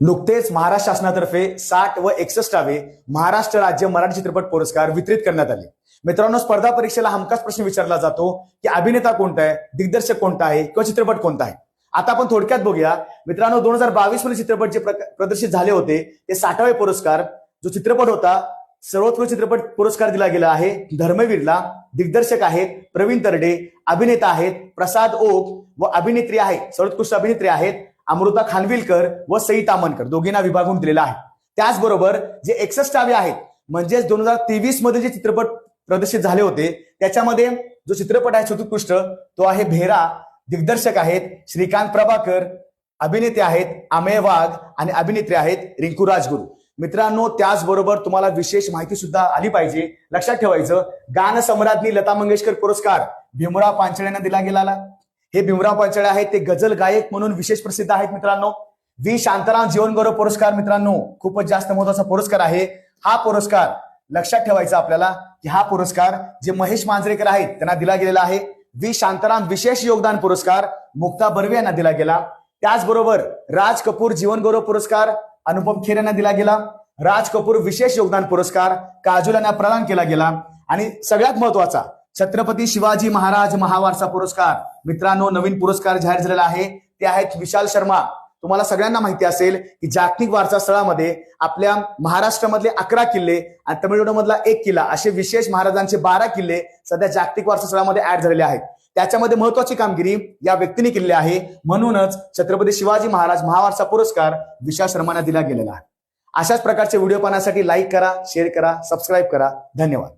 नुकतेच महाराष्ट्र शासनातर्फे साठ व एकसष्टावे महाराष्ट्र राज्य मराठी चित्रपट पुरस्कार वितरित करण्यात आले. मित्रांनो स्पर्धा परीक्षेला हमखास प्रश्न विचारला जातो की अभिनेता कोणता आहे दिग्दर्शक कोणता आहे किंवा चित्रपट कोणता आहे? आता आपण थोडक्यात बघूया. मित्रांनो दोन हजार बावीसमध्ये चित्रपट जे प्रदर्शित झाले होते ते साठावे पुरस्कार जो चित्रपट होता सर्वोत्कृष्ट चित्रपट पुरस्कार दिला गेला आहे. धर्मवीरला दिग्दर्शक आहेत प्रवीण तरडे अभिनेता आहेत प्रसाद ओक व अभिनेत्री आहेत सर्वोत्कृष्ट अभिनेत्री आहेत अमृता खानविलकर व सई तामनकर दोघींना विभागून दिलेला आहे. त्याचबरोबर जे एकसष्टावे आहेत म्हणजेच दोन हजार तेवीसमध्ये जे चित्रपट प्रदर्शित झाले होते त्याच्यामध्ये जो चित्रपट आहे चतुर्कृष्ट तो आहे भेरा दिग्दर्शक आहेत श्रीकांत प्रभाकर अभिनेते आहेत अमेय वाघ आणि अभिनेत्री आहेत रिंकू राजगुरू. मित्रांनो त्याचबरोबर तुम्हाला विशेष माहिती सुद्धा आली पाहिजे. लक्षात ठेवायचं गान सम्राज्ञी लता मंगेशकर पुरस्कार भीमराव पांचळे यांना दिला गेला हे भीमराव पाचडे आहेत ते गझल गायक म्हणून विशेष प्रसिद्ध आहेत मित्रांनो. व्ही. शांताराम जीवनगौरव पुरस्कार मित्रांनो खूपच जास्त महत्त्वाचा पुरस्कार आहे. हा पुरस्कार लक्षात ठेवायचा आपल्याला की हा पुरस्कार जे महेश मांजरेकर आहेत त्यांना दिला गेलेला आहे. व्ही. शांताराम विशेष योगदान पुरस्कार मुक्ता बर्वे यांना दिला गेला. त्याचबरोबर राज कपूर जीवनगौरव पुरस्कार अनुपम खेर यांना दिला गेला. राज कपूर विशेष योगदान पुरस्कार काजोल यांना प्रदान केला गेला. आणि सगळ्यात महत्त्वाचा छत्रपती शिवाजी महाराज महावारसा पुरस्कार. मित्रांनो नवीन पुरस्कार जाहीर झालेला आहे. ते आहेत विशाल शर्मा. तुम्हाला सगळ्यांना माहिती असेल की जागतिक वारसा स्थळामध्ये आपल्या महाराष्ट्रामधले अकरा किल्ले आणि तमिळनाडूमधला एक किल्ला असे विशेष महाराजांचे बारा किल्ले सध्या जागतिक वारसा स्थळामध्ये ऍड झालेले आहेत. त्याच्यामध्ये महत्वाची कामगिरी या व्यक्तीने केलेली आहे. म्हणूनच छत्रपती शिवाजी महाराज महावारसा पुरस्कार विशाल शर्मांना दिला गेलेला आहे. अशाच प्रकारचे व्हिडिओ पाहण्यासाठी लाईक करा शेअर करा सबस्क्राईब करा. धन्यवाद.